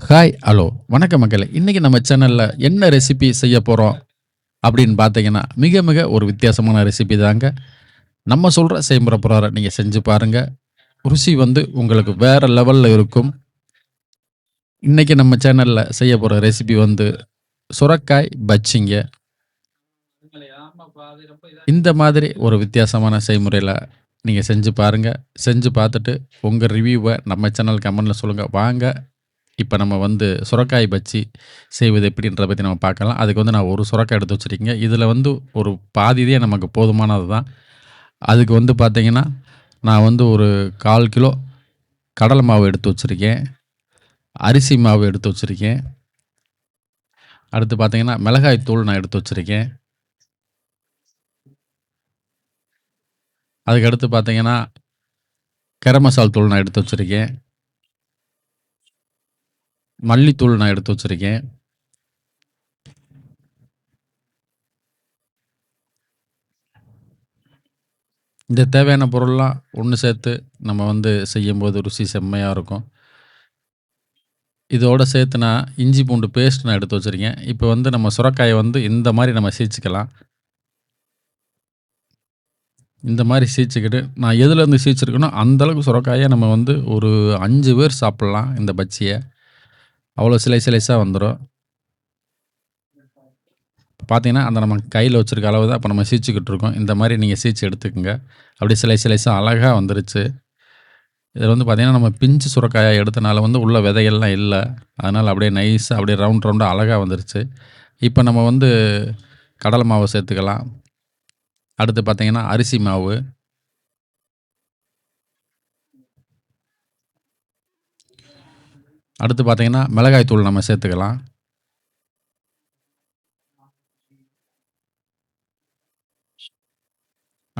Hi hello வணக்கம் மக்களே. இன்றைக்கி நம்ம சேனலில் என்ன ரெசிபி செய்ய போகிறோம் அப்படின்னு பார்த்தீங்கன்னா மிக மிக ஒரு வித்தியாசமான ரெசிபி தாங்க. நம்ம சொல்கிற செய்முறை பிரகாரம் நீங்கள் செஞ்சு பாருங்கள் ருசி வந்து உங்களுக்கு வேறு லெவலில் இருக்கும். இன்றைக்கி நம்ம சேனலில் செய்ய போகிற ரெசிபி வந்து சுரக்காய் பச்சிங்க இந்த மாதிரி ஒரு வித்தியாசமான செய்முறையில் நீங்கள் செஞ்சு பாருங்கள் செஞ்சு பார்த்துட்டு உங்கள் ரிவ்யூவை நம்ம சேனல் கமெண்டில் சொல்லுங்கள் வாங்க இப்போ நம்ம வந்து சுரக்காய் பச்சி செய்வது எப்படின்றத பற்றி நம்ம பார்க்கலாம். அதுக்கு வந்து நான் ஒரு சுரக்காய் எடுத்து வச்சுருக்கீங்க இதில் வந்து ஒரு பாதிதே நமக்கு போதுமானது தான். அதுக்கு வந்து பார்த்திங்கன்னா நான் வந்து ஒரு கால் கிலோ கடலை மாவு எடுத்து வச்சுருக்கேன். அரிசி மாவு எடுத்து வச்சுருக்கேன். அடுத்து பார்த்திங்கன்னா மிளகாய் தூள் நான் எடுத்து வச்சுருக்கேன். அதுக்கு அடுத்து பார்த்தீங்கன்னா கரம் மசால் தூள் நான் எடுத்து வச்சுருக்கேன். மல்லித்தூள் நான் எடுத்து வச்சுருக்கேன். இந்த தேவையான பொருள்லாம் ஒன்று சேர்த்து நம்ம வந்து செய்யும்போது ருசி செம்மையாக இருக்கும். இதோட சேர்த்து நான் இஞ்சி பூண்டு பேஸ்ட் நான் எடுத்து வச்சுருக்கேன். இப்போ வந்து நம்ம சுரக்காயை வந்து இந்த மாதிரி நம்ம சீச்சிக்கலாம். இந்த மாதிரி சீச்சிக்கிட்டு நான் எதுலேருந்து சீச்சிருக்கேனோ அந்தளவுக்கு சுரக்காயை நம்ம வந்து ஒரு அஞ்சு பேர் சாப்பிட்லாம் இந்த பஜ்ஜியை. அவ்வளோ சிலை சிலைஸாக வந்துடும் பார்த்தீங்கன்னா அந்த நம்ம கையில் வச்சுருக்க அளவு தான் இப்போ நம்ம சீச்சுக்கிட்டு இருக்கோம். இந்த மாதிரி நீங்கள் சீச்சு எடுத்துக்கோங்க. அப்படியே சிலை சிலைஸாக அழகாக வந்துருச்சு. இதில் வந்து பார்த்திங்கன்னா நம்ம பிஞ்சு சுரக்காயை எடுத்தனால வந்து உள்ள விதைகள்லாம் இல்லை. அதனால் அப்படியே நைஸாக அப்படியே ரவுண்ட் ரவுண்டாக அழகாக வந்துருச்சு. இப்போ நம்ம வந்து கடலை மாவை சேர்த்துக்கலாம். அடுத்து பார்த்திங்கன்னா அரிசி மாவு. அடுத்து பார்த்தீங்கன்னா மிளகாய் தூள் நம்ம சேர்த்துக்கலாம்.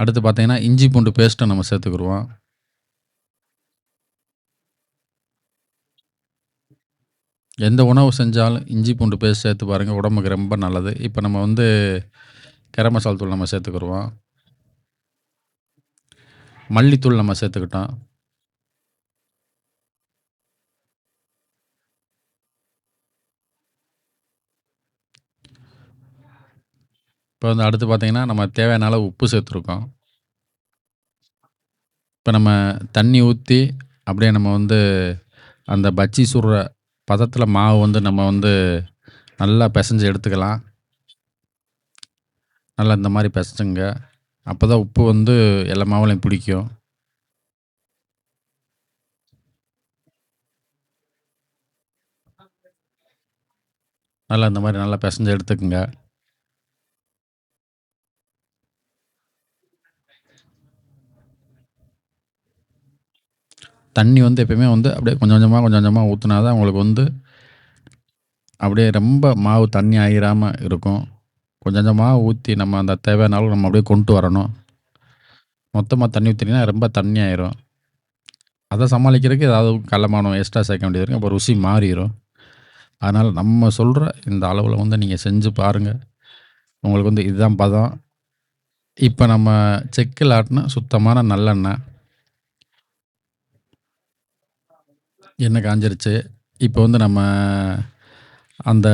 அடுத்து பார்த்தீங்கன்னா இஞ்சி பூண்டு பேஸ்ட்டை நம்ம சேர்த்துக்குருவோம் எந்த உணவு செஞ்சாலும் இஞ்சி பூண்டு பேஸ்ட் சேர்த்து பாருங்கள் உடம்புக்கு ரொம்ப நல்லது. இப்போ நம்ம வந்து கரம் மசால் தூள் நம்ம சேர்த்துக்குருவோம் மல்லித்தூள் நம்ம சேர்த்துக்கிட்டோம். இப்போ வந்து அடுத்து பார்த்தீங்கன்னா நம்ம தேவையான அளவு உப்பு சேர்த்துருக்கோம். இப்போ நம்ம தண்ணி ஊற்றி அப்படியே நம்ம வந்து அந்த பஜ்ஜி சுடுற பதத்தில் மாவு வந்து நம்ம வந்து நல்லா பிசைஞ்சு எடுத்துக்கலாம். நல்லா இந்த மாதிரி பிசைஞ்சுங்க. அப்போ தான் உப்பு வந்து எல்லா மாவுலையும் பிடிக்கும். நல்லா இந்த மாதிரி நல்லா பிசைஞ்சு எடுத்துக்கோங்க. தண்ணி வந்து எப்பயுமே வந்து அப்படியே கொஞ்சம் கொஞ்சமாக கொஞ்சம் கொஞ்சமாக ஊற்றினா தான் உங்களுக்கு வந்து அப்படியே ரொம்ப மாவு தண்ணி ஆயிராமல் இருக்கும். கொஞ்சம் கொஞ்சமாக ஊற்றி நம்ம அந்த தேவையான அளவு நம்ம அப்படியே கொண்டு வரணும். மொத்தமாக தண்ணி ஊற்றினீங்கன்னா ரொம்ப தண்ணி ஆயிரும். அதை சமாளிக்கிறதுக்கு ஏதாவது கடலமானம் எக்ஸ்ட்ரா சேர்க்க வேண்டியது இருக்கும். அப்போ ருசி மாறிடும் அதனால் நம்ம சொல்கிற இந்த அளவில் வந்து நீங்கள் செஞ்சு பாருங்கள் உங்களுக்கு வந்து இதுதான் பதம். இப்போ நம்ம செக்கில் ஆட்டினா சுத்தமான நல்லெண்ணெய். எண்ணெய் காஞ்சிருச்சு. இப்போ வந்து நம்ம அந்த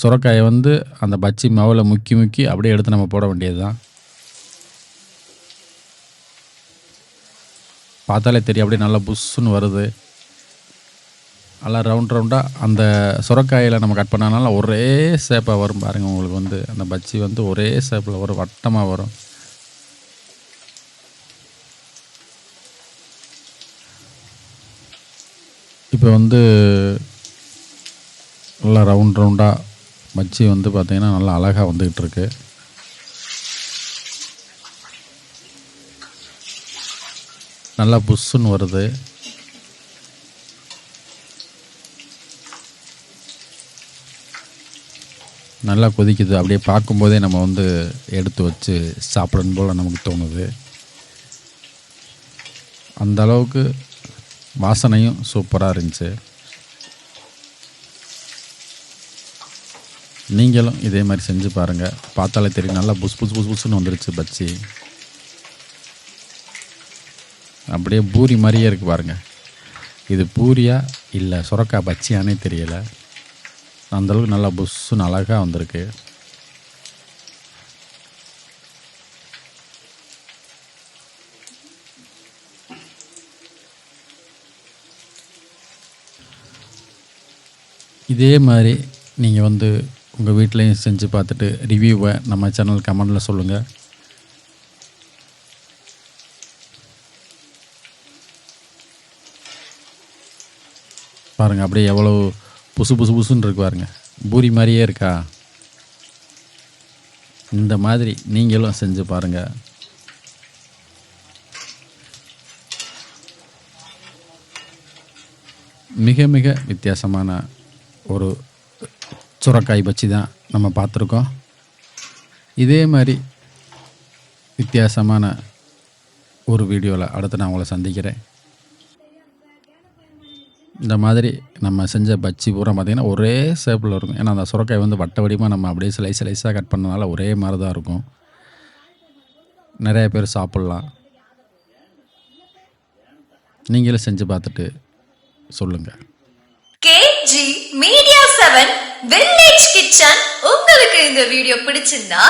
சுரக்காயை வந்து அந்த பச்சி மாவில் முக்கி முக்கி அப்படியே எடுத்து நம்ம போட வேண்டியது தான் பார்த்தாலே தெரியும் அப்படியே நல்லா புஷ்ஷுன்னு வருது. நல்லா ரவுண்ட் ரவுண்டாக அந்த சுரக்காயில் நம்ம கட் பண்ணனால ஒரே ஷேப்பாக வரும் பாருங்கள் உங்களுக்கு வந்து அந்த பச்சி வந்து ஒரே ஷேப்பில் வரும் வட்டமாக வரும். இப்போ வந்து நல்லா ரவுண்ட் ரவுண்டாக மச்சி வந்து பார்த்திங்கன்னா நல்லா அழகாக வந்துக்கிட்டு இருக்கு நல்லா புஷ்ஷுன்னு வருது. நல்லா கொதிக்குது. அப்படியே பார்க்கும்போதே நம்ம வந்து எடுத்து வச்சு சாப்பிடணும் போல் நமக்கு தோணுது. அந்த அளவுக்கு வாசனையும் சூப்பராக இருந்துச்சு. நீங்களும் இதே மாதிரி செஞ்சு பாருங்கள் பார்த்தாலே தெரியும் நல்லா புஸ் புஸ் புஸ் புஸ்ன்னு வந்துருச்சு பச்சி. அப்படியே பூரி மாதிரியே இருக்குது பாருங்கள் இது பூரியா இல்லை சுரக்கா பச்சியானே தெரியலை. அந்தளவுக்கு நல்லா புஸ்ஸுன்னு அழகாக வந்திருக்கு. இதே மாதிரி நீங்கள் வந்து உங்கள் வீட்லேயும் செஞ்சு பார்த்துட்டு ரிவ்யூவை நம்ம சேனல் கமெண்டில் சொல்லுங்கள் பாருங்கள் அப்படியே எவ்வளோ புசு புசு புசுன்னு இருக்கு பாருங்க. பூரி மாதிரியே இருக்கா? இந்த மாதிரி நீங்களும் செஞ்சு பாருங்கள் மிக மிக வித்தியாசமான ஒரு சுரக்காய் பச்சி தான் நம்ம பார்த்துருக்கோம். இதே மாதிரி வித்தியாசமான ஒரு வீடியோவில் அடுத்து நான் உங்களை சந்திக்கிறேன். இந்த மாதிரி நம்ம செஞ்ச பச்சி பூரா பார்த்திங்கன்னா ஒரே ஷேப்பில் இருக்கும். ஏன்னா அந்த சுரக்காய் வந்து வட்ட வடிவமாக நம்ம அப்படியே ஸ்லைஸ் ஸ்லைஸாக கட் பண்ணனால ஒரே மாதிரி தான் இருக்கும். நிறைய பேர் சாப்பிட்லாம். நீங்களும் செஞ்சு பார்த்துட்டு சொல்லுங்கள் கேஜி மீ செவன் வில்லேஜ் கிச்சன் உங்களுக்கு இந்த வீடியோ பிடிச்சிருந்தா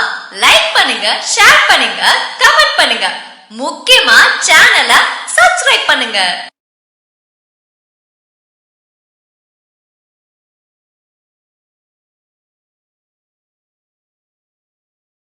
லைக் பண்ணுங்க ஷேர் பண்ணுங்க கமெண்ட் பண்ணுங்க. முக்கியமா சேனலை சப்ஸ்கிரைப் பண்ணுங்க.